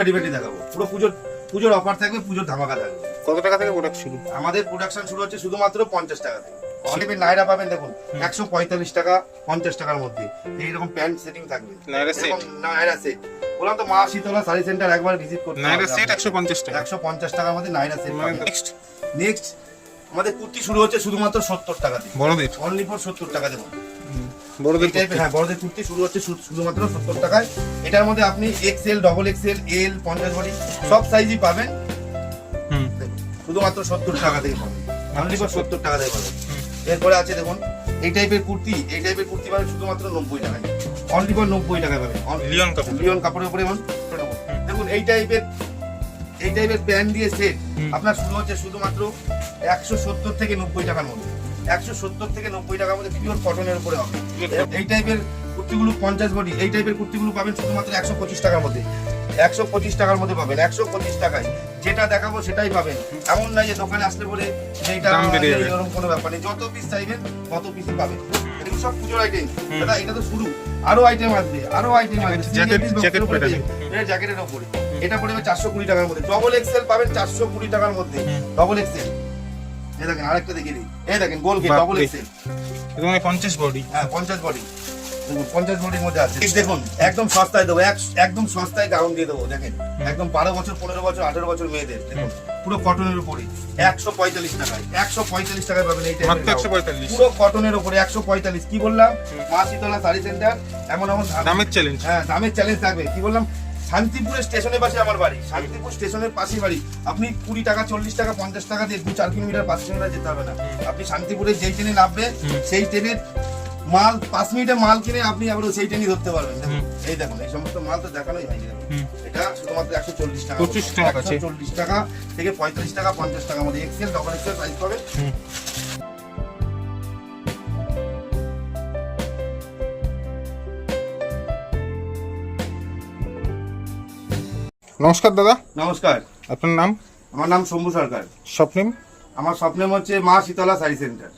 রেডিমেডই দেখাবো। পুরো পুজোর পুজোর অফার থাকবে পুজোর ধামাকা থাকবে। কত টাকা থেকে প্রোডাক্ট শুরু? আমাদের প্রোডাকশন শুরু হচ্ছে শুধুমাত্র পঞ্চাশ টাকা থেকে। অলিভের নাইরা পাবেন দেখুন একশো পঁয়তাল্লিশ টাকা পঞ্চাশ টাকার মধ্যে। এইরকম প্যান্ট সেটিং থাকবে। নাইরা সেট বললাম তো মা শীতলা শাড়ি সেন্টার একবার ভিজিট করতে নাইরা সেট একশো পঞ্চাশ টাকা। একশো পঞ্চাশ টাকার মধ্যে নাইরা সেট মানে নেক্সট নেক্সট আমাদের কুর্তি শুরু হচ্ছে শুধুমাত্র সত্তর টাকা দিয়ে বড়দের। অনলি ফর সত্তর টাকা দেবো বড়দের হ্যাঁ বড়দের কুর্তি শুরু হচ্ছে শুধুমাত্র সত্তর টাকায়। এটার মধ্যে আপনি এক্সেল ডবল এক্সেল এল পঞ্চাশ বডি সব সাইজই পাবেন। হুম। শুধুমাত্র সত্তর টাকা থেকে পাবেন। অনলি ফর সত্তর টাকা থেকে পাবেন। এরপরে আছে দেখুন এই টাইপের কুর্তি এই টাইপের কুর্তি পাবেন শুধুমাত্র নব্বই টাকায়। অনলি ফর নব্বই টাকায় পাবেন। লিওন কাপড় লিওন কাপড়ের উপরে দেখুন এই টাইপের এই টাইপের প্যান্ট দিয়ে সেট আপনার শুরু হচ্ছে শুধুমাত্র একশো সত্তর থেকে নব্বই টাকার মধ্যে। একশো সত্তর থেকে নব্বই টাকার মধ্যে পিওর কটনের উপরে হবে। এই টাইপের কুর্তিগুলো পঞ্চাশ বডি এই টাইপের কুর্তিগুলো পাবেন শুধুমাত্র একশো পঁচিশ টাকার মধ্যে। একশো পঁচিশ টাকার মধ্যে পাবেন একশো পঁচিশ টাকায়। যেটা দেখাবো সেটাই পাবেন। এমন নয় যে দোকানে আসলে বেড়ে যাবে। এরকম কোনো ব্যাপার নেই। যত পিস চাইবেন তত পিসই পাবেন। এগুলো সব পুজোর আইটেম দাদা এটা তো শুরু। আরও আইটেম আসবে আরও আইটেম আসবে। জ্যাকেটের উপরে এটা পড়বে চারশো কুড়ি টাকার মধ্যে। ডবল এক্সেল পাবেন চারশো কুড়ি টাকার মধ্যে। ডবল এক্সেল এই দেখেন আরেকটা দেখিয়ে দিই এই দেখেন গোল গেট ডবল এক্সেল এবং পঞ্চাশ বডি হ্যাঁ পঞ্চাশ বডি পঞ্চাশ বডির মধ্যে আছে। দেখুন। একদম সস্তায় দেবো একদম সস্তায় গাউন দিয়ে দেবো দেখেন। একদম বারো বছর পনেরো বছর আঠেরো বছর মেয়েদের দেখুন। পুরো কটনের উপরে একশো পঁয়তাল্লিশ টাকায় একশো পঁয়তাল্লিশ টাকায় পাবেন এই type এর মাত্র gown। একশো পঁয়তাল্লিশ। পুরো কটনের উপরে একশো পঁয়তাল্লিশ। কি বললাম? মা শীতলা শাড়ি সেন্টার এমন এমন দামের চ্যালেঞ্জ হ্যাঁ দামের চ্যালেঞ্জ থাকবে। কি বললাম? শান্তিপুরের স্টেশনের পাশে আমার বাড়ি। শান্তিপুর স্টেশনের পাশে বাড়ি। আপনি কুড়ি টাকা চল্লিশ টাকা পঞ্চাশ টাকা দিয়ে দু চার কিলোমিটার পাঁচ কিলোমিটার যেতে হবে না। আপনি শান্তিপুরে যেই ট্রেনে নামবেন হুম। সেই ট্রেনের মাল পাঁচ মিনিটে মাল কিনে আপনি আবার সেই ট্রেনই ধরতে পারবেন। এই দেখুন এই সমস্ত মাল তো দেখানোই হয় দেখুন। এটা শুধুমাত্র একশো চল্লিশ টাকা 25 টাকা চল্লিশ টাকা থেকে পঁয়তাল্লিশ টাকা পঞ্চাশ টাকার মধ্যে। এক্সেল ডবল এক্সেল সাইজ পাবে নমস্কার দাদা। নমস্কার। আপনার নাম? আমার নাম শম্ভু সরকার। স্বপ্নিম? আমার স্বপ্নের হচ্ছে মা শীতলা শাড়ি সেন্টার।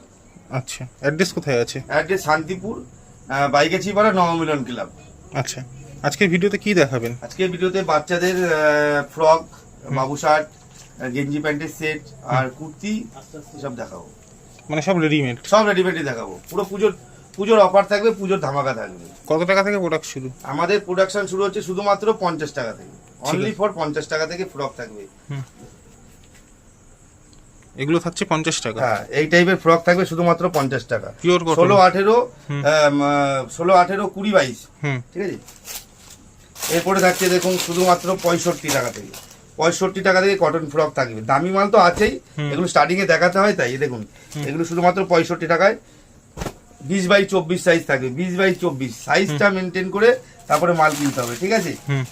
আচ্ছা। অ্যাড্রেস কোথায় আছে? অ্যাড্রেস শান্তিপুর বাইকেছি পাড়া নবমিলন ক্লাব। আচ্ছা। আজকের ভিডিওতে কি দেখাবেন? আজকে ভিডিওতে বাচ্চাদের ফ্রক বাবু শার্ট গেঞ্জি প্যান্টের সেট আর কুর্তি সব দেখাবো। মানে সব রেডিমেড সব রেডিমেডই দেখাবো। পুরো পুজোর পুজোর অফার থাকবে পুজোর ধামাকা থাকবে। কত টাকা থেকে প্রোডাক্ট শুরু? আমাদের প্রোডাকশন শুরু হচ্ছে শুধুমাত্র পঞ্চাশ টাকা থেকে। অনলি ফর পঞ্চাশ টাকা থেকে ফ্রক থাকবে। এগুলো থাকছে পঞ্চাশ টাকা? হ্যাঁ এই টাইপের ফ্রক থাকবে শুধুমাত্র পঞ্চাশ টাকা। পিওর ষোলো আঠেরো ষোলো আঠেরো কুড়ি বাইশ। হুম। ঠিক আছে? এরপরে থাকছে দেখুন শুধুমাত্র পঁয়ষট্টি টাকা থেকে। পঁয়ষট্টি টাকা থেকে কটন ফ্রক থাকবে। দামি মাল তো আছেই। এগুলো স্টার্টিং এ দেখাতে হয় তাই দেখুন। এগুলো শুধুমাত্র পঁয়ষট্টি টাকায়। বিশ বাই চব্বিশ সাইজ থাকবে। বিশ বাই চব্বিশ। সাইজটা মেনটেন করে তারপরে মাল কিনতে হবে ঠিক আছে? হুম।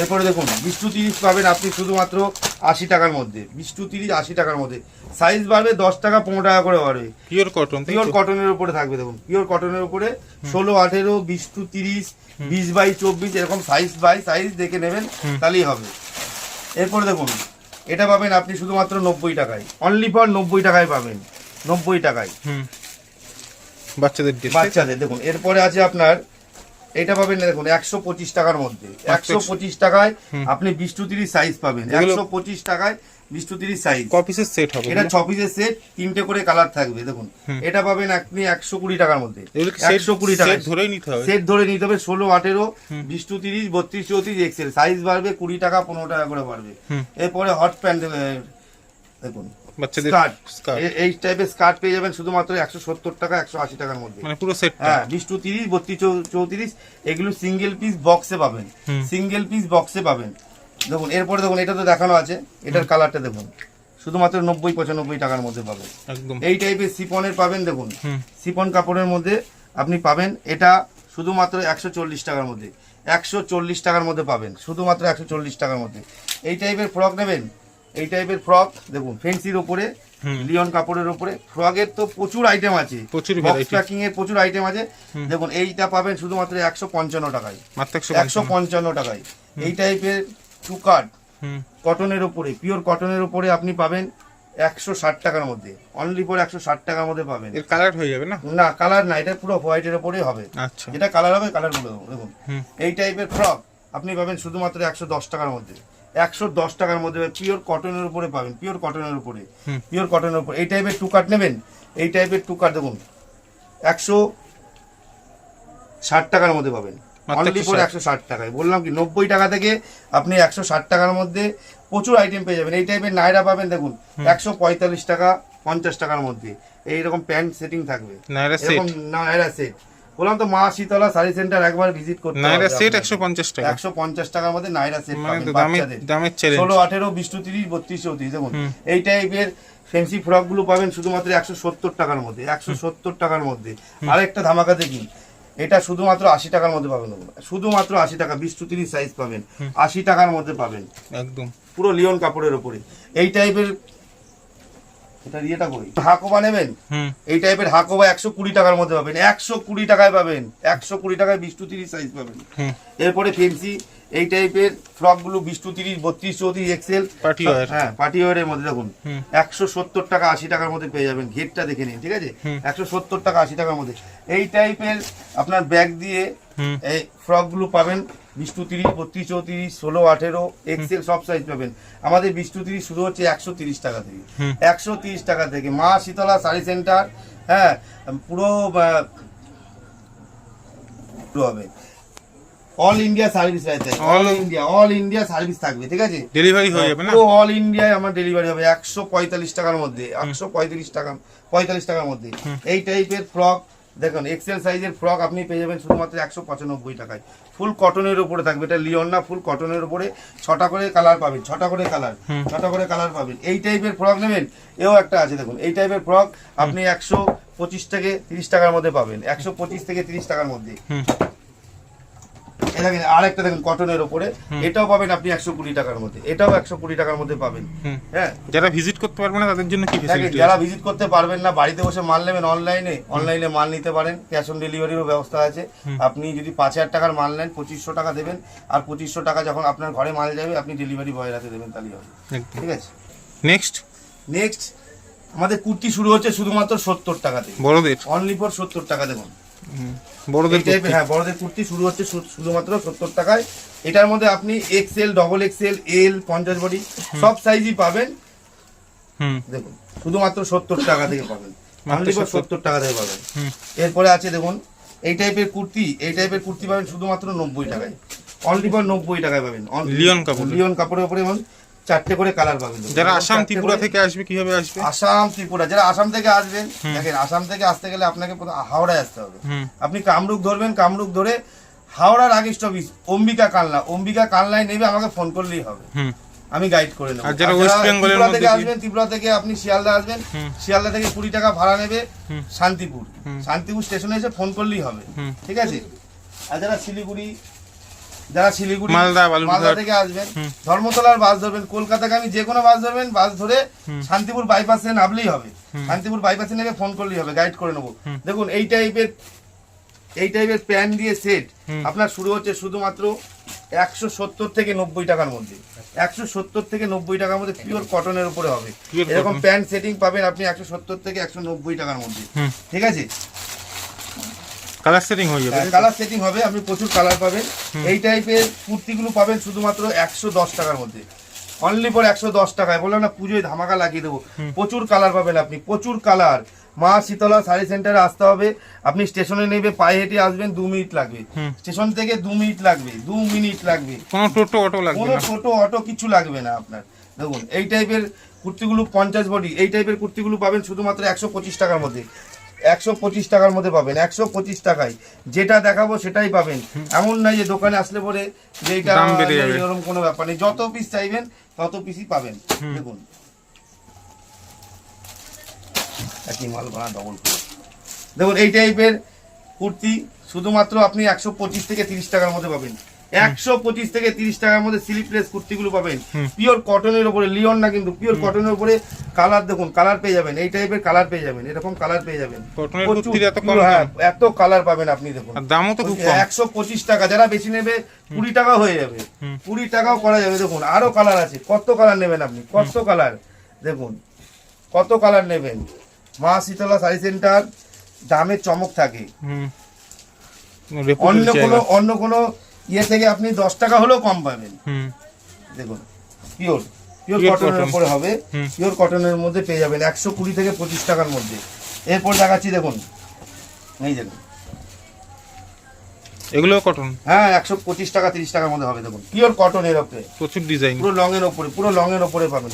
এরপরে দেখুন বিশ টু তিরিশ পাবেন আপনি শুধুমাত্র আশি টাকার মধ্যে। বিশ টু তিরিশ আশি টাকার মধ্যে। সাইজ বাড়বে দশ টাকা পনেরো টাকা করে বাড়বে। পিওর কটন পিওর কটনের উপরে থাকবে দেখুন। পিওর কটনের উপরে ষোলো আঠেরো বিশ টু তিরিশ বিশ বাই চব্বিশ এরকম সাইজ বাই সাইজ দেখে নেবেন তাহলেই হবে। এরপরে দেখুন এটা পাবেন আপনি শুধুমাত্র নব্বই টাকায়। অনলি ফর নব্বই টাকায় পাবেন। নব্বই টাকায়। বাচ্চাদের বাচ্চাদের দেখুন এরপরে আছে আপনার এটা পাবেন দেখুন একশো পঁচিশ টাকার মধ্যে। একশো পঁচিশ টাকায় আপনি বিশ টু তিরিশ সাইজ পাবেন। একশো পঁচিশ টাকায় বিশ টু তিরিশ সাইজ ক পিসের সেট হবে এটা? ছ পিসের সেট তিনটে করে কালার থাকবে দেখুন। এটা পাবেন আপনি একশো কুড়ি টাকার মধ্যে। একশো কুড়ি টাকা ধরেই নিতে হবে? সেট ধরে নিতে হবে ষোলো আঠেরো। বিশ টু তিরিশ বত্রিশ চৌত্রিশ এক্সেল। সাইজ বাড়বে কুড়ি টাকা পনেরো টাকা করে বাড়বে। এরপরে হট প্যান্ট দেখুন বাচ্চাদের স্কার্ট এই টাইপের স্কার্ট পেয়ে যাবেন শুধুমাত্র একশো সত্তর টাকা একশো আশি টাকার মধ্যে। মানে পুরো সেট হ্যাঁ বিশ টু তিরিশ বত্রিশ চৌত্রিশ এগুলো সিঙ্গেল পিস বক্সে পাবেন। সিঙ্গেল পিস বক্সে পাবেন। দেখুন এরপরে দেখুন এটা তো দেখানো আছে এটার কালারটা দেখুন। শুধুমাত্র নব্বই পঁচানব্বই টাকার মধ্যে পাবেন। এই টাইপের সিপনের পাবেন দেখুন। সিপন কাপড়ের মধ্যে আপনি পাবেন এটা শুধুমাত্র একশো চল্লিশ টাকার মধ্যে। একশো চল্লিশ টাকার মধ্যে পাবেন শুধুমাত্র একশো চল্লিশ টাকার মধ্যে। এই টাইপের ফ্রক নেবেন? এই টাইপের ফ্রক দেখুন ফেন্সির হুম। লিওন কাপড়ের ওপরে ফ্রকের তো প্রচুর আইটেম আছে। প্রচুর প্যাকিং এর প্রচুর আইটেম আছে। দেখুন এইটা পাবেন শুধুমাত্র একশো পঞ্চান্ন টাকায়। একশো পঞ্চান্ন। টাকায়। এই টাইপের টু কটনের উপরে পিওর কটনের উপরে আপনি পাবেন একশো ষাট টাকার মধ্যে। অনলি ফর একশো ষাট টাকার মধ্যে পাবেন। এর কালার হয়ে যাবে না? না কালার না এটা পুরো হোয়াইটের উপরেই হবে। আচ্ছা। যেটা কালার হবে কালার বলে দেখুন। এই টাইপের ফ্রক আপনি পাবেন শুধুমাত্র একশো দশ টাকার মধ্যে। একশো দশ টাকার মধ্যে পিওর কটনের উপরে পাবেন পিওর কটনের উপরে। পিওর কটনের উপরে। এই টাইপের টু কাট নেবেন? এই টাইপের টু কাট দেখুন একশো ষাট টাকার মধ্যে পাবেন। অনলি ফর একশো ষাট। টাকায়। বললাম কি নব্বই টাকা থেকে আপনি একশো ষাট টাকার মধ্যে প্রচুর আইটেম পেয়ে যাবেন। এই টাইপের নাইরা পাবেন দেখুন একশো পঁয়তাল্লিশ টাকা পঞ্চাশ টাকার মধ্যে। এইরকম প্যান্ট সেটিং থাকবে। নাইরা সেট বললাম তো মা শীতলা শাড়ি সেন্টার একবার ভিজিট করতে নাইরা সেট একশো পঞ্চাশ টাকা। একশো পঞ্চাশ টাকার মধ্যে নাইরা সেট মানে পাবেন বাচ্চাদের। দামের চ্যালেঞ্জ ষোলো আঠেরো বিশ টু তিরিশ বত্রিশ চৌত্রিশ দেখুন। এই টাইপের ফ্যান্সি ফ্রকগুলো পাবেন শুধুমাত্র একশো সত্তর টাকার মধ্যে একশো সত্তর টাকার মধ্যে। আরেকটা ধামাকা দেখি এটা শুধুমাত্র আশি টাকার মধ্যে পাবেন শুধুমাত্র আশি টাকা বিশ টু তিরিশ সাইজ পাবেন। আশি টাকার মধ্যে পাবেন। একদম। পুরো লিওন কাপড়ের উপরে। এই টাইপের এটা ইয়েটা করি। হাকোবা নেবেন এই টাইপের হাকোবা একশো কুড়ি টাকার মধ্যে পাবেন। একশো কুড়ি টাকায় পাবেন। একশো কুড়ি টাকায় বিশ টু তিরিশ সাইজ পাবেন। এরপরে ফেন্সি এই টাইপের ফ্রকগুলো বিশ টু তিরিশ বত্রিশ চৌত্রিশ এক্সেল। হ্যাঁ পার্টি ওয়ারের মধ্যে দেখুন। একশো সত্তর টাকা আশি টাকার মধ্যে পেয়ে যাবেন। ঘেরটা দেখে নিন ঠিক আছে? একশো সত্তর টাকা আশি টাকার মধ্যে। এই টাইপের আপনার ব্যাগ দিয়ে এই ফ্রকগুলো পাবেন। টু তিরিশ বত্রিশ চৌত্রিশ ষোলো আঠেরো এক্সেল সব সাইজ পাবেন। আমাদের টু তিরিশ শুরু হচ্ছে একশো তিরিশ টাকা থেকে। একশো তিরিশ টাকা থেকে। মা শীতলা শাড়ি সেন্টার হ্যাঁ পুরো হবে। অল ইন্ডিয়া সার্ভিস রয়েছে all India all India service থাকবে ঠিক আছে? ডেলিভারি হয়ে যাবে না? পুরো অল ইন্ডিয়ায় আমার ডেলিভারি হবে একশো পঁয়তাল্লিশ টাকার মধ্যে একশো পঁয়ত্রিশ টাকা পঁয়তাল্লিশ টাকার মধ্যে। এই টাইপের ফ্রক দেখুন এক্সেল সাইজের ফ্রক আপনি পেয়ে যাবেন শুধুমাত্র একশো পঁচানব্বই টাকায়। ফুল কটনের উপরে থাকবে। এটা লিওন না ফুল কটনের উপরে ছটা করে কালার পাবেন ছটা করে কালার ছটা করে কালার পাবেন। এই টাইপের ফ্রক নেবেন এও একটা আছে দেখুন। এই টাইপের ফ্রক আপনি একশো পঁচিশ থেকে তিরিশ টাকার মধ্যে পাবেন। একশো পঁচিশ থেকে তিরিশ টাকার মধ্যে। দেখেন আরেকটা দেখুন কটনের উপরে। এটাও পাবেন আপনি একশো কুড়ি টাকার মধ্যে। এটাও একশো কুড়ি টাকার মধ্যে পাবেন। হ্যাঁ? যারা ভিজিট করতে পারবে না তাদের জন্য কি যারা ভিজিট করতে পারবেন না বাড়িতে বসে মাল নেবেন অনলাইনে অনলাইনে মাল নিতে পারেন ক্যাশ অন ডেলিভারিরও ব্যবস্থা আছে। আপনি যদি পাঁচ হাজার টাকার মাল নেন পঁচিশশো টাকা দেবেন আর পঁচিশশো টাকা যখন আপনার ঘরে মাল যাবে আপনি ডেলিভারি বয়ের হাতে দেবেন তাহলে হবে। ঠিক আছে? নেক্সট নেক্সট আমাদের কুর্তি শুরু হচ্ছে শুধুমাত্র সত্তর টাকা থেকে বড়দের? অনলি ফর সত্তর টাকা দেখুন বড়দের হ্যাঁ বড়দের কুর্তি শুরু হচ্ছে শুধুমাত্র সত্তর টাকায়। এটার মধ্যে আপনি ডবল এল পঞ্চাশ বডি সব সাইজই পাবেন। হুম। দেখুন শুধুমাত্র সত্তর টাকা থেকে পাবেন। মাত্র অনলি ফর 70 সত্তর টাকা থেকে পাবেন। এরপরে আছে দেখুন এই টাইপের কুর্তি এই টাইপের কুর্তি পাবেন শুধুমাত্র নব্বই টাকায়। অনলি ফর নব্বই টাকায় পাবেন। লিওন কাপড়। লিওন কাপড়ের উপরে এবং চারটে করে কালার পাবেন যারা আসাম ত্রিপুরা থেকে আসবে কীভাবে আসবে? আসাম ত্রিপুরা যারা আসাম থেকে আসবেন দেখেন আসাম থেকে আসতে গেলে আপনাকে হাওড়ায় আসতে হবে। আপনি কামরূপ ধরবেন কামরূপ ধরে হাওড়ার আগে স্টপিস অম্বিকা কালনা। অম্বিকা কালনায় নেবে আমাকে ফোন করলেই হবে। আমি গাইড করে নেব। যারা ওয়েস্ট বেঙ্গলের ত্রিপুরা মধ্যে থেকে আসবেন ত্রিপুরা থেকে আপনি শিয়ালদা আসবেন শিয়ালদা থেকে কুড়ি টাকা ভাড়া নেবে শান্তিপুর। শান্তিপুর স্টেশনে এসে ফোন করলেই হবে। ঠিক আছে? আর যারা শিলিগুড়ি যারা শিলিগুড়ি মালদা, মালদা থেকে আসবেন ধর্মতলার বাস ধরবেন কলকাতাকে আমি যে কোনো বাস ধরবেন বাস ধরে। শান্তিপুর বাইপাসে নামলেই হবে। শান্তিপুর বাইপাসে নেবে ফোন করলেই হবে গাইড করে নেব। দেখুন এই টাইপের এই টাইপের প্যান দিয়ে সেট আপনার শুরু হচ্ছে শুধুমাত্র একশো সত্তর থেকে নব্বই টাকার মধ্যে। একশো সত্তর থেকে নব্বই টাকার মধ্যে পিওর কটনের উপরে হবে। এরকম প্যান্ট সেটিং পাবেন আপনি একশো সত্তর থেকে একশো নব্বই টাকার মধ্যে। ঠিক আছে? কালার সেটিং হয়ে যাবে কালার সেটিং হবে আপনি প্রচুর কালার পাবেন। এই টাইপের কুর্তিগুলো পাবেন শুধুমাত্র একশো দশ টাকার মধ্যে। অনলি ফর একশো দশ টাকায়। বললাম না পুজোয় ধামাকা লাগিয়ে দেবো। প্রচুর কালার পাবেন আপনি প্রচুর কালার মা শীতলা শাড়ি সেন্টারে আসতে হবে। আপনি স্টেশনে নেবে পায়ে হেঁটে আসবেন দু মিনিট লাগবে। স্টেশন থেকে দু মিনিট লাগবে দু মিনিট লাগবে। কোনো টোটো অটো লাগবে কোনো টোটো অটো কিছু লাগবে না আপনার। দেখুন এই টাইপের কুর্তিগুলো পঞ্চাশ বডি এই টাইপের কুর্তিগুলো পাবেন শুধুমাত্র একশো পঁচিশ টাকার মধ্যে। একশো পঁচিশ টাকার মধ্যে পাবেন একশো পঁচিশ টাকায়। যেটা দেখাবো সেটাই পাবেন। এমন নয় যে দোকানে আসলে পরে যে এটা। এরকম কোনো ব্যাপার নেই। যত পিস চাইবেন তত পিসই পাবেন। দেখুন। একই মাল ভাড়া ডবল করে। দেখুন এই টাইপের কুর্তি শুধুমাত্র আপনি একশো পঁচিশ থেকে তিরিশ টাকার মধ্যে পাবেন। একশো পঁচিশ থেকে তিরিশ টাকার মধ্যে স্লিপলেস কুর্তিগুলো পাবেন। পিওর কটনের উপরে লিওন না কিন্তু পিওর কটনের উপরে কালার দেখুন কালার পেয়ে যাবেন এই টাইপের কালার পেয়ে যাবেন এরকম কালার পেয়ে যাবেন। এত হ্যাঁ এত কালার পাবেন আপনি দেখুন। দামও তো খুব কম। একশো পঁচিশ টাকা যারা বেশি নেবে কুড়ি টাকা হয়ে যাবে। কুড়ি টাকাও করা যাবে দেখুন আরও কালার আছে। কত কালার নেবেন আপনি? কত কালার দেখুন কত কালার নেবেন? মা শীতলা শাড়ি সেন্টার দামের চমক থাকে। অন্য কোনো অন্য কোনো ইয়ে থেকে আপনি দশ টাকা হলেও কম পাবেন। দেখুন পিওর পিওর কটনের উপরে হবে। পিওর কটনের মধ্যে পেয়ে যাবেন একশো কুড়ি থেকে পঁচিশ টাকার মধ্যে। এরপর দেখাচ্ছি দেখুন। এই দেখুন এগুলো কটন হ্যাঁ একশো পঁচিশ টাকা তিরিশ টাকার মধ্যে হবে দেখুন। পিওর কটনের ওপরে। প্রচুর ডিজাইন পুরো লং এর ওপরে পুরো লং এর ওপরে পাবেন।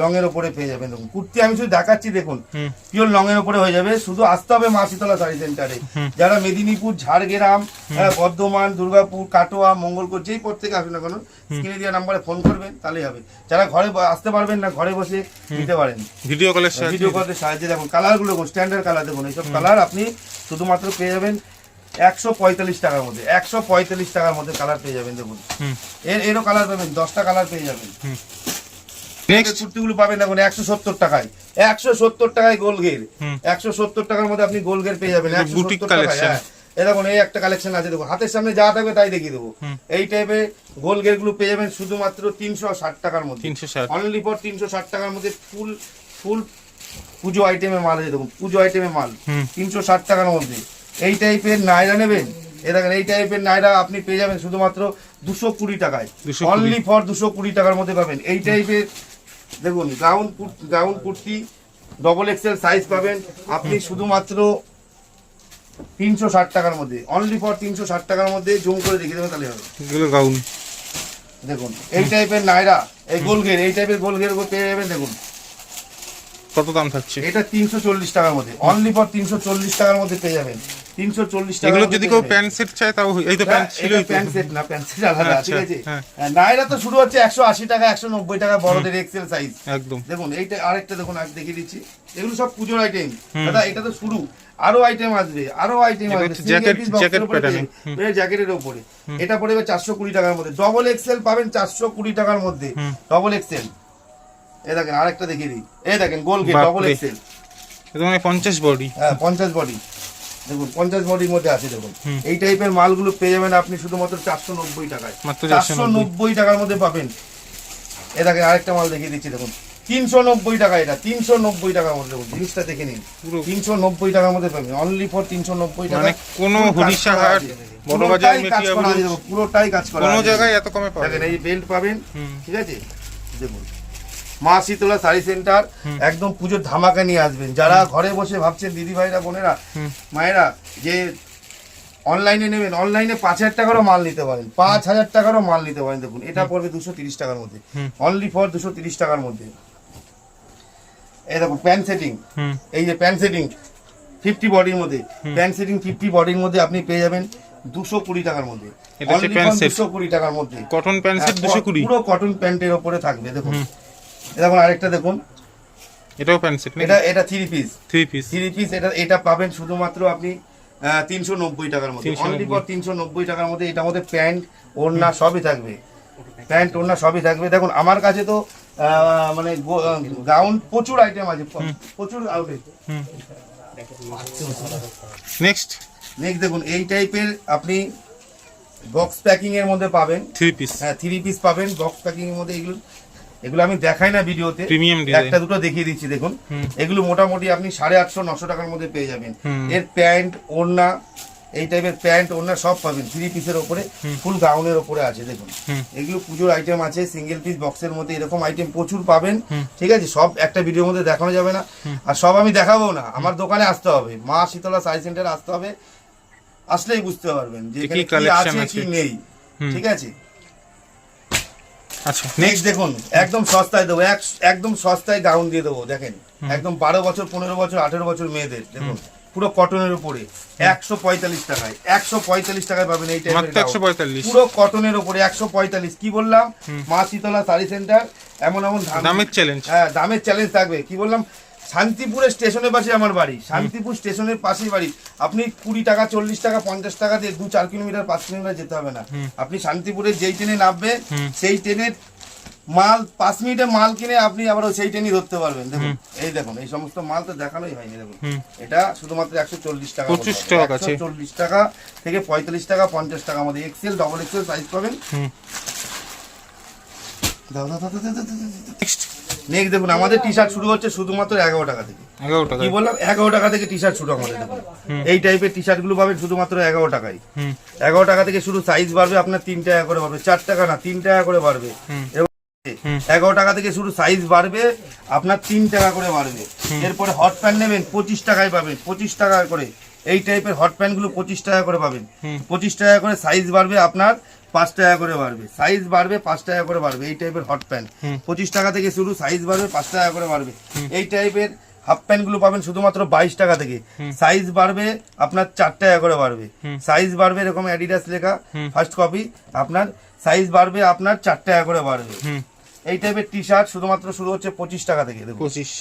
লং এর ওপরে পেয়ে যাবেন দেখুন। কুর্তি আমি শুধু দেখাচ্ছি দেখুন। পিওর লং এর উপরে হয়ে যাবে। শুধু আসতে হবে মা শীতলা শাড়ি সেন্টারে যারা মেদিনীপুর ঝাড়গ্রাম হ্যাঁ, বর্ধমান দুর্গাপুর কাটোয়া মঙ্গলকোট যেই পর থেকে আসুন না কেন স্ক্রিনে দেওয়া নাম্বারে ফোন করবেন তাহলেই হবে। যারা ঘরে আসতে পারবেন না ঘরে বসে নিতে পারেন। ভিডিও কলের সাহায্যে ভিডিও কলের সাহায্যে দেখুন। কালারগুলো স্ট্যান্ডার্ড কালার দেখুন। এইসব কালার আপনি শুধুমাত্র পেয়ে যাবেন একশো পঁয়তাল্লিশ টাকার মধ্যে একশো পঁয়তাল্লিশ টাকার মধ্যে কালার পেয়ে যাবেন দেখুন। হুম। এর এরও কালার পাবেন দশটা কালার পেয়ে যাবেন। নেক্সট কুর্তিগুলো পাবেন এখন একশো সত্তর টাকায়। একশো সত্তর টাকায়। একশো সত্তর টাকার মধ্যে আপনি গোলঘের পেয়ে যাবেন এটা একশো boutique সত্তর টাকায় collection। হ্যাঁ। এই একটা কালেকশন আছে দেখুন হাতের সামনে যা থাকবে তাই দেখিয়ে দেবো। এই টাইপের গোলঘেরগুলো পেয়ে যাবেন শুধুমাত্র তিনশো ষাট টাকার মধ্যে। অনলি ফর তিনশো ষাট টাকার মধ্যে ফুল ফুল পুজো আইটেমের মাল আছে দেখুন পুজো আইটেমের মাল। হুম। তিনশো ষাট টাকার মধ্যে। এই টাইপের নাইরা নেবেন? এ দেখেন এই টাইপের নাইরা আপনি পেয়ে যাবেন শুধুমাত্র দুশো কুড়ি টাকায়। 220 অনলি ফর দুশো কুড়ি টাকার মধ্যে পাবেন। এই টাইপের দেখুন gown gown kurti double XL size পাবেন। আপনি শুধুমাত্র তিনশো ষাট টাকার মধ্যে অনলি ফর তিনশো ষাট টাকার মধ্যে জুম করে দেখিয়ে দেবেন তাহলে হবে। গাউন দেখুন এই টাইপের নাইরা এই গোলঘের এই টাইপের গোলঘের পেয়ে যাবেন দেখুন। কত দাম থাকছে? এটা তিনশো চল্লিশ টাকার মধ্যে অনলি ফর তিনশো চল্লিশ টাকার মধ্যে পেয়ে যাবেন। তিনশো চল্লিশ টাকা এগুলো যদি কেউ প্যান্ট সেট চায় তাও এই তো প্যান্ট ছিল প্যান্ট সেট না প্যান্ট সেট আলাদা আচ্ছা, ঠিক আছে? হ্যাঁ। হ্যাঁ, নাইরা তো শুরু হচ্ছে একশো আশি টাকা একশো নব্বই টাকা বড়দের এক্সেল সাইজ একদম। দেখুন এইটা আরেকটা দেখুন দেখিয়ে দিচ্ছি। এগুলো সব পুজোর আইটেম দাদা এটা তো শুরু। আরও আইটেম আসবে আরও আইটেম আসবে। জ্যাকেটের উপরে এটা পড়বে চারশো কুড়ি টাকার মধ্যে। ডবল এক্সেল পাবেন চারশো কুড়ি টাকার মধ্যে। ডবল এক্সেল এ দেখেন আরেকটা দেখিয়ে দিই। এই দেখেন গোল গেট ডবল এক্সেল এটা মানে পঞ্চাশ বডি হ্যাঁ পঞ্চাশ বডি দেখুন পঞ্চাশ বডির মধ্যে আছে দেখুন। এই টাইপের মালগুলো পেয়ে যাবেন আপনি শুধুমাত্র চারশো নব্বই টাকায়। চারশো নব্বই টাকার মধ্যে পাবেন। এ দেখেন আরেকটা মাল দেখিয়ে দিচ্ছি দেখুন। তিনশো নব্বই টাকা এটা তিনশো নব্বই টাকার মধ্যে দেখুন জিনিসটা দেখে নিন। পুরো তিনশো নব্বই টাকার মধ্যে পাবেন। অনলি ফর তিনশো নব্বই টাকা মানে কোনো পুরোটাই কাজ করা কোনো জায়গায় এত কমে পাবে দেখেন এই বেল্ট পাবেন ঠিক আছে? দেখুন। মা শীতলা শাড়ি সেন্টার একদম পুজোর ধামাকা নিয়ে আসবেন। যারা ঘরে বসে ভাবছেন দিদি ভাইরা বোনেরা মায়েরা যে অনলাইনে নেবেন অনলাইনে পাঁচ হাজার টাকারও মাল নিতে পারেন। পাঁচ হাজার টাকারও মাল নিতে পারেন দেখুন এটা পড়বে দুশো তিরিশ টাকার মধ্যে। অনলি ফর দুশো তিরিশ টাকার মধ্যে। এই দেখুন প্যান্ট সেটিং। এই যে প্যান্ট সেটিং ফিফটি বডির মধ্যে। প্যান্ট সেটিং ফিফটি বডির মধ্যে আপনি পেয়ে যাবেন দুশো কুড়ি টাকার মধ্যে। দুশো কুড়ি টাকার মধ্যে। কটন প্যান্ট পুরো কটন প্যান্টের ওপরে থাকবে দেখুন। দেখুন আরেকটা দেখুন। এটাও প্যান্ট সেট এটা এটা three piece three piece three piece এটা এটা পাবেন শুধুমাত্র আপনি তিনশো নব্বই টাকার মধ্যে। অনলি ফর তিনশো নব্বই টাকার মধ্যে এটার মধ্যে প্যান্ট ওড়না সবই থাকবে। প্যান্ট ওড়না সবই থাকবে। দেখুন আমার কাছে তো মানে গাউন প্রচুর আইটেম আছে। প্রচুর আউটলেট নেক্সট নেক্সট দেখুন এই টাইপের আপনি বক্স প্যাকিং এর মধ্যে পাবেন। থ্রি পিস হ্যাঁ থ্রি পিস পাবেন। বক্স প্যাকিং এর মধ্যে এগুলো এগুলো আমি দেখাই না ভিডিওতে। একটা দুটো দেখিয়ে দিচ্ছি দেখুন। এগুলো মোটামুটি আপনি সাড়ে আটশো নশো টাকার মধ্যে পেয়ে যাবেন। এর প্যান্ট ওড়না এই টাইপের প্যান্ট ওড়না সব পাবেন। থ্রি পিসের ওপরে ফুল গাউনের ওপরে আছে দেখুন। এগুলো পুজোর আইটেম আছে সিঙ্গেল পিস বক্সের মধ্যে এরকম আইটেম প্রচুর পাবেন। ঠিক আছে? সব একটা ভিডিওর মধ্যে দেখানো যাবে না। আর সব আমি দেখাবো না। আমার দোকানে আসতে হবে। মা শীতলা সাই সেন্টারে আসতে হবে। আসলেই বুঝতে পারবেন যে এখানে কি আছে। কি নেই। ঠিক আছে? আচ্ছা। নেক্সট দেখুন একদম সস্তায় দেবো একদম সস্তায় গাউন দিয়ে দেবো দেখেন। একদম বারো বছর পনেরো বছর আঠেরো বছর মেয়েদের দেখুন পুরো কটনের উপরে একশো পঁয়তাল্লিশ টাকায় একশো পঁয়তাল্লিশ টাকায় পাবেন এই টাইপের একশো পঁয়তাল্লিশ। পুরো কটনের উপরে একশো পঁয়তাল্লিশ কি বললাম? মা শীতলা শাড়ি সেন্টার এমন এমন দামের চ্যালেঞ্জ হ্যাঁ দামের চ্যালেঞ্জ থাকবে কি বললাম? শান্তিপুরের স্টেশনের পাশে আমার বাড়ি। শান্তিপুর স্টেশনের পাশেই বাড়ি। আপনি কুড়ি টাকা চল্লিশ টাকা পঞ্চাশ টাকা দিয়ে দু চার কিলোমিটার পাঁচ কিলোমিটার যেতে হবে না। আপনি শান্তিপুরের যেই ট্রেনে নামবেন হুম। সেই ট্রেনের মাল পাঁচ মিনিটে মাল কিনে আপনি আবার সেই ট্রেনই ধরতে পারবেন। দেখুন এই দেখুন এই সমস্ত মাল তো দেখানোই হয়নি দেখুন। এটা শুধুমাত্র একশো চল্লিশ টাকা stock আছে। চল্লিশ টাকা থেকে পঁয়তাল্লিশ টাকা পঞ্চাশ টাকা আমাদের এক্সেল ডবল এক্সেল সাইজ পাবেন। নেক্সট। দেখুন আমাদের টি শার্ট শুরু হচ্ছে শুধুমাত্র এগারো টাকা থেকে। এগারো টাকা কি বললাম? এগারো টাকা থেকে টি শার্ট শুরু আমাদের দেখুন। এই টাইপের টি শার্টগুলো পাবেন শুধুমাত্র এগারো টাকায়। এগারো টাকা থেকে শুরু সাইজ বাড়বে আপনার তিন টাকা করে বাড়বে। চার টাকা না তিন টাকা করে বাড়বে। এগারো টাকা থেকে শুরু সাইজ বাড়বে আপনার তিন টাকা করে বাড়বে। এরপরে হট প্যান্ট নেবেন পঁচিশ টাকায় পাবেন পঁচিশ টাকা করে। এই টাইপের হট প্যান্টগুলো পঁচিশ টাকা করে পাবেন। পঁচিশ টাকা করে সাইজ বাড়বে আপনার পাঁচ টাকা করে বাড়বে। সাইজ বাড়বে পাঁচ টাকা করে বাড়বে। এই টাইপের হট প্যান্ট পঁচিশ টাকা থেকে শুরু সাইজ বাড়বে পাঁচ টাকা করে বাড়বে। এই টাইপের হাফ প্যান্টগুলো পাবেন শুধুমাত্র বাইশ টাকা থেকে। সাইজ বাড়বে আপনার চার টাকা করে বাড়বে। সাইজ বাড়বে এরকম অ্যাডিডাস লেখা ফার্স্ট কপি আপনার সাইজ বাড়বে আপনার চার টাকা করে বাড়বে। এই টাইপের টি শার্ট শুধুমাত্র শুরু হচ্ছে পঁচিশ টাকা থেকে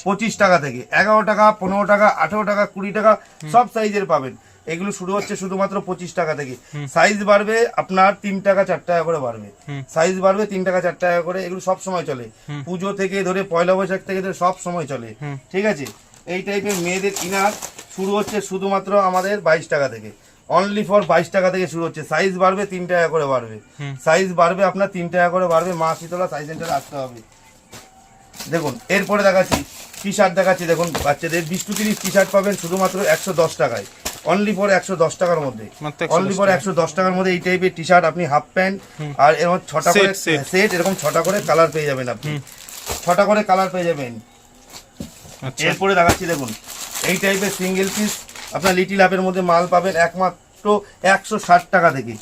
পঁচিশ। টাকা থেকে। এগারো টাকা পনেরো টাকা আঠেরো টাকা কুড়ি টাকা সব সাইজের পাবেন। এগুলো শুরু হচ্ছে শুধুমাত্র পঁচিশ টাকা থেকে। সাইজ বাড়বে আপনার তিন টাকা চার টাকা করে বাড়বে। সাইজ বাড়বে তিন টাকা চার টাকা করে এগুলো সব সময় চলে। পুজো থেকে ধরে পয়লা বৈশাখ থেকে ধরে সব সময় চলে। ঠিক আছে? এই টাইপের মেয়েদের ইনার শুরু হচ্ছে শুধুমাত্র আমাদের বাইশ টাকা থেকে। অনলি ফর বাইশ টাকা থেকে শুরু হচ্ছে। সাইজ বাড়বে তিন টাকা করে বাড়বে। সাইজ বাড়বে আপনার তিন টাকা করে বাড়বে মা শীতলা সাইজ সেন্টারে আসতে হবে। দেখুন এরপরে দেখাচ্ছি টি শার্ট দেখাচ্ছি। দেখুন বাচ্চাদের বিশ টু তিরিশ টি শার্ট পাবেন শুধুমাত্র একশো দশ টাকায়। অনলি ফর একশো দশ টাকার মধ্যে। অনলি ফর একশো দশ টাকার মধ্যে এই টাইপের টি শার্ট আপনি হাফ প্যান্ট আর এরকম ছটা করে। সেট এরকম ছটা করে কালার পেয়ে যাবেন আপনি। ছটা করে কালার পেয়ে যাবেন। আচ্ছা। এরপরে দেখাচ্ছি দেখুন এই টাইপের সিঙ্গেল পিস আপনার লিটিল আপের মধ্যে মাল পাবেন একমাত্র একশো ষাট টাকা থেকে।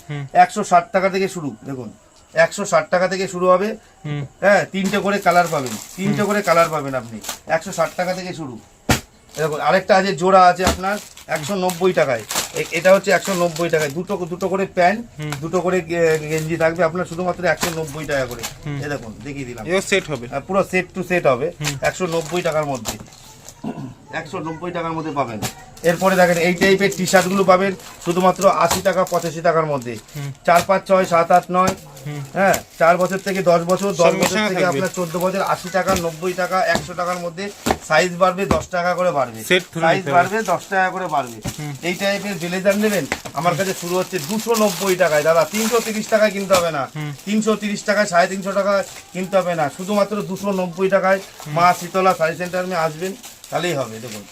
একশো ষাট টাকা থেকে শুরু দেখুন। একশো ষাট টাকা থেকে শুরু হবে। হ্যাঁ তিনটে করে কালার পাবেন। তিনটে করে কালার পাবেন আপনি। একশো ষাট টাকা থেকে শুরু। দেখুন আরেকটা আছে জোড়া আছে আপনার একশো নব্বই টাকায়। এটা হচ্ছে একশো নব্বই টাকায়। দুটো দুটো করে প্যান্ট দুটো করে গেঞ্জি থাকবে আপনার শুধুমাত্র একশো নব্বই টাকা করে। এ দেখুন দেখিয়ে দিলাম। সেট হবে। আহ, পুরো সেট টু সেট হবে। একশো নব্বই টাকার মধ্যে। একশো নব্বই টাকার মধ্যে পাবেন। এরপরে দেখেন এই টাইপের টি শার্টগুলো পাবেন শুধুমাত্র আশি টাকা পঁচাশি টাকার মধ্যে। চার পাঁচ ছয় সাত আট নয়। হ্যাঁ চার বছর থেকে দশ বছর দশ বছর থেকে আপনার চোদ্দ বছর আশি টাকা নব্বই টাকা একশো টাকার মধ্যে সাইজ বাড়বে দশ টাকা করে বাড়বে। সাইজ বাড়বে দশ টাকা করে বাড়বে। এই টাইপের ব্লেজার নেবেন আমার কাছে শুরু হচ্ছে দুশো নব্বই টাকায়। দাদা তিনশো তিরিশ টাকায় কিনতে হবে না। তিনশো তিরিশ টাকায় সাড়ে তিনশো টাকায় কিনতে হবে না। শুধুমাত্র দুশো নব্বই টাকায় মা শীতলা শাড়ি সেন্টারে আসবেন। তাহলেই হবে দেখুন।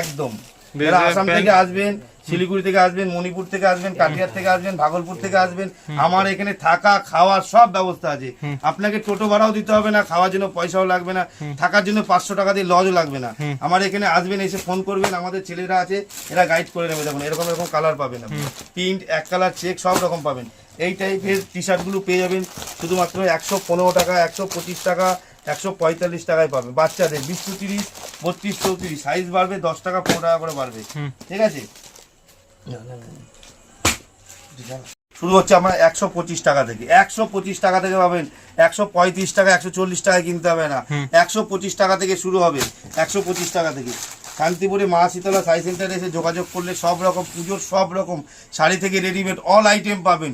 একদম। যারা আসাম থেকে আসবেন শিলিগুড়ি থেকে আসবেন মণিপুর থেকে আসবেন কাটিয়ার থেকে আসবেন ভাগলপুর থেকে আসবেন আমার এখানে থাকা খাওয়ার সব ব্যবস্থা আছে। আপনাকে টোটো ভাড়াও দিতে হবে না খাওয়ার জন্য পয়সাও লাগবে না থাকার জন্য পাঁচশো টাকা দিয়ে লজও লাগবে না। আমার এখানে আসবেন এসে ফোন করবেন আমাদের ছেলেরা আছে এরা গাইড করে নেবে দেখুন এরকম এরকম কালার পাবেন আপনি। প্রিন্ট এক কালার চেক সব রকম পাবেন। এই টাইপের টি শার্টগুলো পেয়ে যাবেন শুধুমাত্র একশো পনেরো টাকা একশো পঁচিশ টাকা একশো পঁয়তাল্লিশ টাকায় পাবে। বাচ্চাদের বিশ তিরিশ বত্রিশ চৌত্রিশ সাইজ বাড়বে দশ টাকা পনেরো টাকা করে বাড়বে। ঠিক আছে? শুরু হচ্ছে আমার একশো পঁচিশ টাকা থেকে। একশো পঁচিশ টাকা থেকে পাবেন একশো পঁয়ত্রিশ টাকা একশো চল্লিশ টাকায় কিনতে হবে না। একশো পঁচিশ টাকা থেকে শুরু হবে একশো পঁচিশ টাকা থেকে। শান্তিপুরে মা শীতলা সাই সেন্টারে এসে যোগাযোগ করলে সব রকম পুজোর সব রকম শাড়ি থেকে রেডিমেড অল আইটেম পাবেন।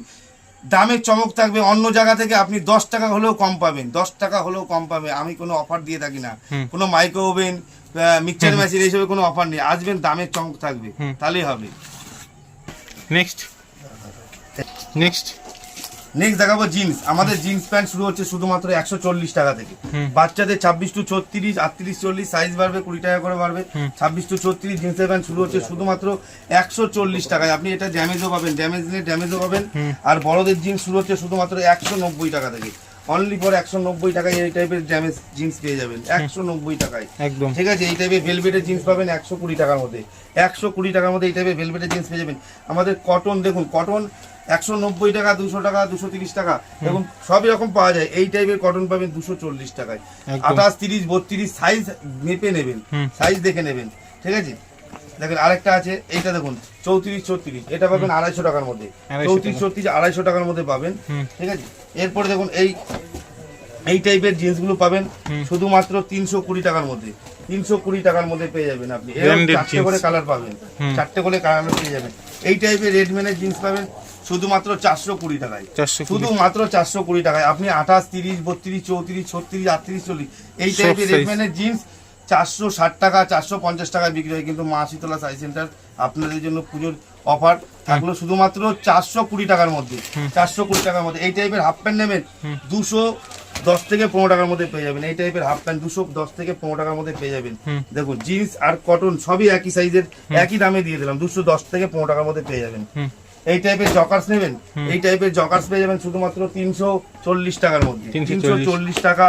দামের চমক থাকবে অন্য জায়গা থেকে আপনি দশ টাকা হলেও কম পাবেন। দশ টাকা হলেও কম পাবে আমি কোনো অফার দিয়ে থাকি না। কোনো মাইক্রো ওভেন মিক্সার মেশিন এইসবের কোনো অফার নেই। আসবেন দামের চমক থাকবে। তাহলেই হবে। নেক্সট নেক্সট নেক্সট দেখাবো জিন্স আমাদের জিন্স প্যান্ট শুরু হচ্ছে শুধুমাত্র একশো চল্লিশ টাকা থেকে। বাচ্চাদের ছাব্বিশ টু ছত্রিশ আটত্রিশ চল্লিশ সাইজ বাড়বে কুড়ি টাকা করে বাড়বে। ছাব্বিশ টু ছত্রিশ জিন্সের প্যান্ট শুরু হচ্ছে শুধুমাত্র একশো চল্লিশ টাকায়। আপনি এটা ড্যামেজও পাবেন ড্যামেজ নিয়ে ড্যামেজও পাবেন। আর বড়দের জিন্স শুরু হচ্ছে শুধুমাত্র একশো নব্বই টাকা থেকে। অনলি ফর একশো নব্বই টাকায় এই টাইপের ড্যামেজ জিন্স পেয়ে যাবেন। একশো নব্বই টাকায়। একদম। ঠিক আছে? এই টাইপের ভেলভেটের জিন্স পাবেন একশো কুড়ি টাকার মধ্যে। একশো কুড়ি টাকার মধ্যে এই টাইপের ভেলভেটের জিন্স পেয়ে যাবেন। আমাদের কটন দেখুন কটন একশো নব্বই টাকা দুশো টাকা দুশো তিরিশ টাকা দেখুন সবই রকম পাওয়া যায়। এই টাইপের কটন পাবেন দুশো চল্লিশ টাকায়। আঠাশ তিরিশ বত্রিশ সাইজ মেপে নেবেন সাইজ দেখে নেবেন ঠিক আছে? দেখেন আরেকটা আছে এইটা দেখুন চৌত্রিশ ছত্রিশ এটা পাবেন আড়াইশো টাকার মধ্যে। চৌত্রিশ ছত্রিশ আড়াইশো টাকার মধ্যে পাবেন ঠিক আছে? এরপরে দেখুন এই এই টাইপের জিন্সগুলো পাবেন শুধুমাত্র তিনশো কুড়ি টাকার মধ্যে। তিনশো কুড়ি টাকার মধ্যে পেয়ে যাবেন আপনি। চারটে করে কালার পাবেন চারটে করে কালার পেয়ে যাবেন। এই টাইপের রেডম্যানের জিন্স পাবেন শুধুমাত্র চারশো কুড়ি টাকায়। শুধুমাত্র চারশো কুড়ি টাকায়। আপনি আঠাশ তিরিশ বত্রিশ চৌত্রিশ ছত্রিশ আটত্রিশ চল্লিশ এই টাইপের। রেডম্যানের জিন্স চারশো ষাট টাকা চারশো পঞ্চাশ টাকায় বিক্রি হয়। কিন্তু মা শীতলা সাই সেন্টার আপনাদের জন্য পুজোর অফার থাকল শুধুমাত্র চারশো কুড়ি টাকার মধ্যে। চারশো কুড়ি টাকার মধ্যে। এই টাইপের হাফ প্যান্ট নেবেন দুশো দশ থেকে পনেরো টাকার মধ্যে পেয়ে যাবেন। এই টাইপের হাফ প্যান্ট দুশো দশ থেকে পনেরো টাকার মধ্যে পেয়ে যাবেন। দেখুন জিন্স আর কটন সবই একই সাইজের একই দামে দিয়ে দিলাম। দুশো দশ থেকে পনেরো টাকার মধ্যে পেয়ে যাবেন। এই টাইপের জকার্স নেবেন? এই টাইপের জকার্স পেয়ে যাবেন শুধুমাত্র তিনশো চল্লিশ টাকার মধ্যে। তিনশো চল্লিশ। টাকা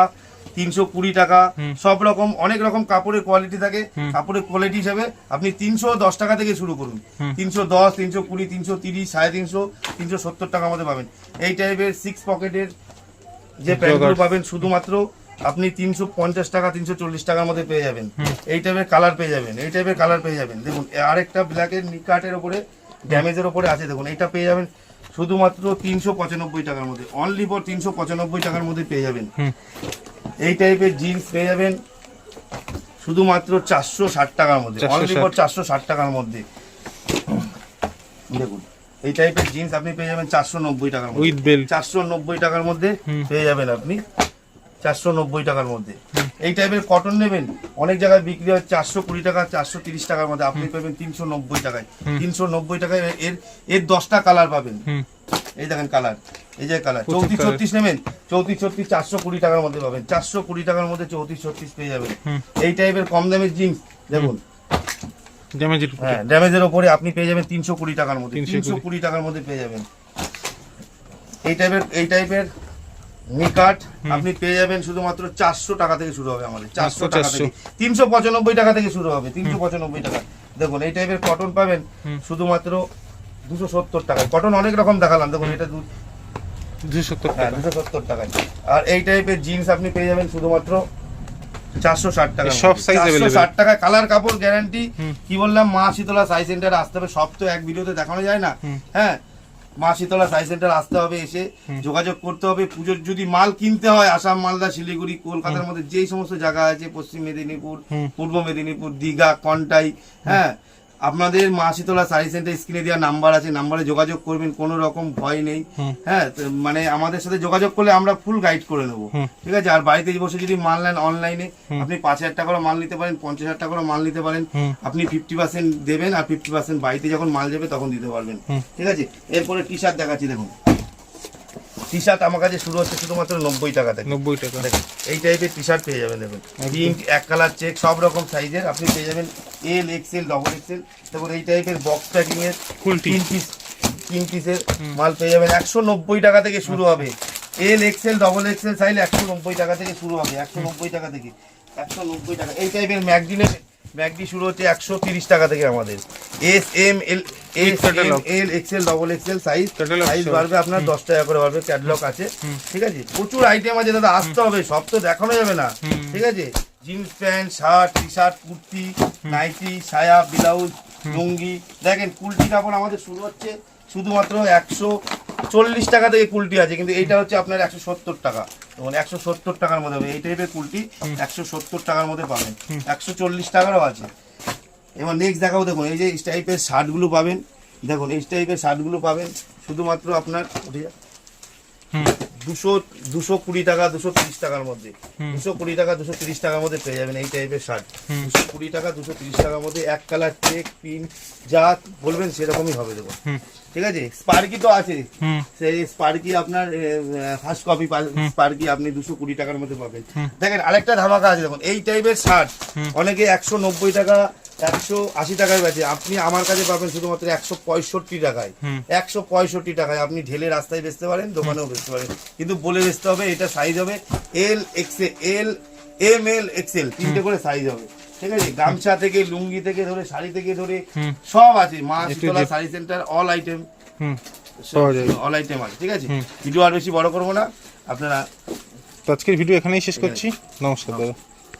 তিনশো কুড়ি টাকা সব রকম অনেক রকম কাপড়ের কোয়ালিটি থাকে। কাপড়ের কোয়ালিটি হিসাবে আপনি তিনশো দশ টাকা থেকে শুরু করুন। তিনশো দশ তিনশো কুড়ি তিনশো তিরিশ সাড়ে তিনশো তিনশো সত্তর টাকার মধ্যে পাবেন। এই টাইপের সিক্স পকেটের যে প্যান্টগুলো পাবেন শুধুমাত্র আপনি তিনশো পঞ্চাশ টাকা তিনশো চল্লিশ টাকার মধ্যে পেয়ে যাবেন। এই টাইপের কালার পেয়ে যাবেন এই টাইপের কালার পেয়ে যাবেন। দেখুন আরেকটা ব্ল্যাকের নিকাটের ওপরে ড্যামেজের ওপরে আছে দেখুন এটা পেয়ে যাবেন শুধুমাত্র তিনশো পঁচানব্বই টাকার মধ্যে। অনলি ফর তিনশো পঁচানব্বই টাকার মধ্যে পেয়ে যাবেন। এই টাইপের জিন্স পেয়ে যাবেন শুধুমাত্র চারশো ষাট টাকার মধ্যে। 460 অনলি ফর চারশো ষাট টাকার মধ্যে। দেখুন এই টাইপের জিন্স আপনি পেয়ে যাবেন চারশো নব্বই টাকার মধ্যে। চারশো নব্বই টাকার মধ্যে পেয়ে যাবেন আপনি। চারশো নব্বই টাকার মধ্যে। এই টাইপের কটন নেবেন অনেক জায়গায় বিক্রি হয় চারশো কুড়ি টাকা চারশো তিরিশ টাকার মধ্যে। আপনি পাবেন তিনশো নব্বই টাকায়। তিনশো নব্বই টাকায় এর এর দশটা কালার পাবেন। এই দেখেন কালার এই যে কালার চৌত্রিশ ছত্রিশ নেবেন চৌত্রিশ ছত্রিশ চারশো কুড়ি টাকার মধ্যে পাবেন। চারশো কুড়ি টাকার মধ্যে চৌত্রিশ ছত্রিশ পেয়ে যাবেন। এই টাইপের কম দামের জিন্স দেখুন। হ্যাঁ ড্যামেজের ওপরে আপনি পেয়ে যাবেন তিনশো কুড়ি টাকার মধ্যে। তিনশো কুড়ি। টাকার মধ্যে পেয়ে যাবেন। এই টাইপের এই টাইপের নিকাট আপনি পেয়ে যাবেন শুধুমাত্র চারশো টাকা থেকে শুরু হবে আমাদের চারশো টাকা থেকে। তিনশো পঁচানব্বই টাকা থেকে শুরু হবে তিনশো পঁচানব্বই টাকা। দেখুন এই টাইপের কটন পাবেন শুধুমাত্র দুশো সত্তর টাকা। কটন অনেক রকম দেখালাম দেখুন এটা দু- দুশো সত্তর হ্যাঁ টাকা। টাকায়। আর এই টাইপের জিন্স আপনি পেয়ে যাবেন শুধুমাত্র চারশো ষাট টাকা। সব ষাট টাকায় কালার কাপড় গ্যারান্টি কি বললাম মা শীতলা সাই সেন্টারে আসতে হবে সব তো এক ভিডিওতে দেখানো যায় না। হ্যাঁ মা শীতলা সাই সেন্টার আসতে হবে এসে যোগাযোগ করতে হবে। পুজোর যদি মাল কিনতে হয় আসাম মালদা শিলিগুড়ি কলকাতার মধ্যে যেই সমস্ত জায়গা আছে পশ্চিম মেদিনীপুর পূর্ব মেদিনীপুর দীঘা কন্টাই হ্যাঁ আপনাদের মা শীতলা সারি সেন্টার স্ক্রিনে দেওয়া নাম্বার আছে নাম্বারে যোগাযোগ করবেন কোনো রকম ভয় নেই। হ্যাঁ মানে আমাদের সাথে যোগাযোগ করলে আমরা ফুল গাইড করে নেব ঠিক আছে? আর বাড়িতে বসে যদি মাল নেন অনলাইনে আপনি পাঁচ হাজার টাকারও মাল নিতে পারেন পঞ্চাশ হাজার টাকারও মাল নিতে পারেন। আপনি ফিফটি পার্সেন্ট দেবেন আর ফিফটি পার্সেন্ট বাড়িতে যখন মাল যাবে তখন দিতে পারবেন। ঠিক আছে? এরপরে টি শার্ট দেখাচ্ছি দেখুন। টি শার্ট আমার কাছে শুরু হচ্ছে শুধুমাত্র নব্বই টাকা থেকে। নব্বই টাকা। দেখুন এই টাইপের টি শার্ট পেয়ে যাবেন দেখুন। পিঙ্ক এক কালার চেক সব রকম সাইজের আপনি পেয়ে যাবেন এল এক্সেল ডবল এক্সেল তারপর এই টাইপের বক্স প্যাকিং এর তিন পিস তিন পিসের মাল পেয়ে যাবেন। একশো নব্বই টাকা থেকে শুরু হবে। L XL double XL size একশো নব্বই টাকা থেকে শুরু হবে। একশো নব্বই টাকা থেকে। একশো নব্বই টাকা। এই টাইপের ম্যাকডি ম্যাকডি শুরু হচ্ছে একশো তিরিশ টাকা থেকে আমাদের। S M L S M. L XL double XL size size বাড়বে আপনার দশ টাকা করে বাড়বে ক্যাটলগ আছে। ঠিক আছে? প্রচুর আইটেম আছে দাদা আসতে হবে সব তো দেখানো যাবে না। ঠিক আছে? Jeans pant shirt T shirt kurti nightie সায়া ব্লাউজ লুঙ্গি। দেখেন কুলটি কাপড় আমাদের শুরু হচ্ছে শুধুমাত্র একশো চল্লিশ টাকা থেকে কুলটি আছে কিন্তু এইটা হচ্ছে আপনার একশো সত্তর টাকা। এবং একশো সত্তর টাকার মধ্যে এই টাইপের কুলটি একশো সত্তর টাকার মধ্যে পাবেন। একশো চল্লিশ টাকারও আছে। এবার নেক্সট দেখাবো দেখুন এই যে এই টাইপের শার্টগুলো পাবেন। দেখুন এই টাইপের শার্টগুলো পাবেন। শুধুমাত্র আপনার উঠে দুশো দুশো কুড়ি টাকা দুশো তিরিশ টাকার মধ্যে। দুশো কুড়ি টাকা দুশো তিরিশ টাকার মধ্যে পেয়ে যাবেন এই টাইপের শার্ট। দুশো কুড়ি টাকা দুশো তিরিশ টাকার মধ্যে এক কালার চেক পিন যা বলবেন সেরকমই হবে হুম। ঠিক আছে? স্পার্কি তো আছে। হুম। সেই স্পার্কি আপনার ফার্স্ট কপি স্পার্কি আপনি দুশো কুড়ি টাকার মধ্যে পাবেন। দেখেন আরেকটা ধামাকা আছে দেখুন। এই টাইপের শার্ট অনেকে একশো নব্বই টাকা একশো আশি টাকায় বেচে আপনি আমার কাছে পাবেন শুধুমাত্র একশো পঁয়ষট্টি টাকায়। একশো পঁয়ষট্টি টাকায় আপনি ঢেলে রাস্তায় বেচতে পারেন দোকানেও বেচতে পারেন। কিন্তু বলে বেচতে হবে এটা সাইজ হবে L XL L M L XL তিনটে করে সাইজ হবে। ঠিক আছে? গামছা থেকে লুঙ্গি থেকে ধরে শাড়ি থেকে ধরে সব আছে মা Shitala sari centre all item all item আছে ঠিক আছে? ভিডিও আর বেশি বড় করব না। আপনারা আজকের ভিডিও এখানেই শেষ করছি। নমস্কার দাদা।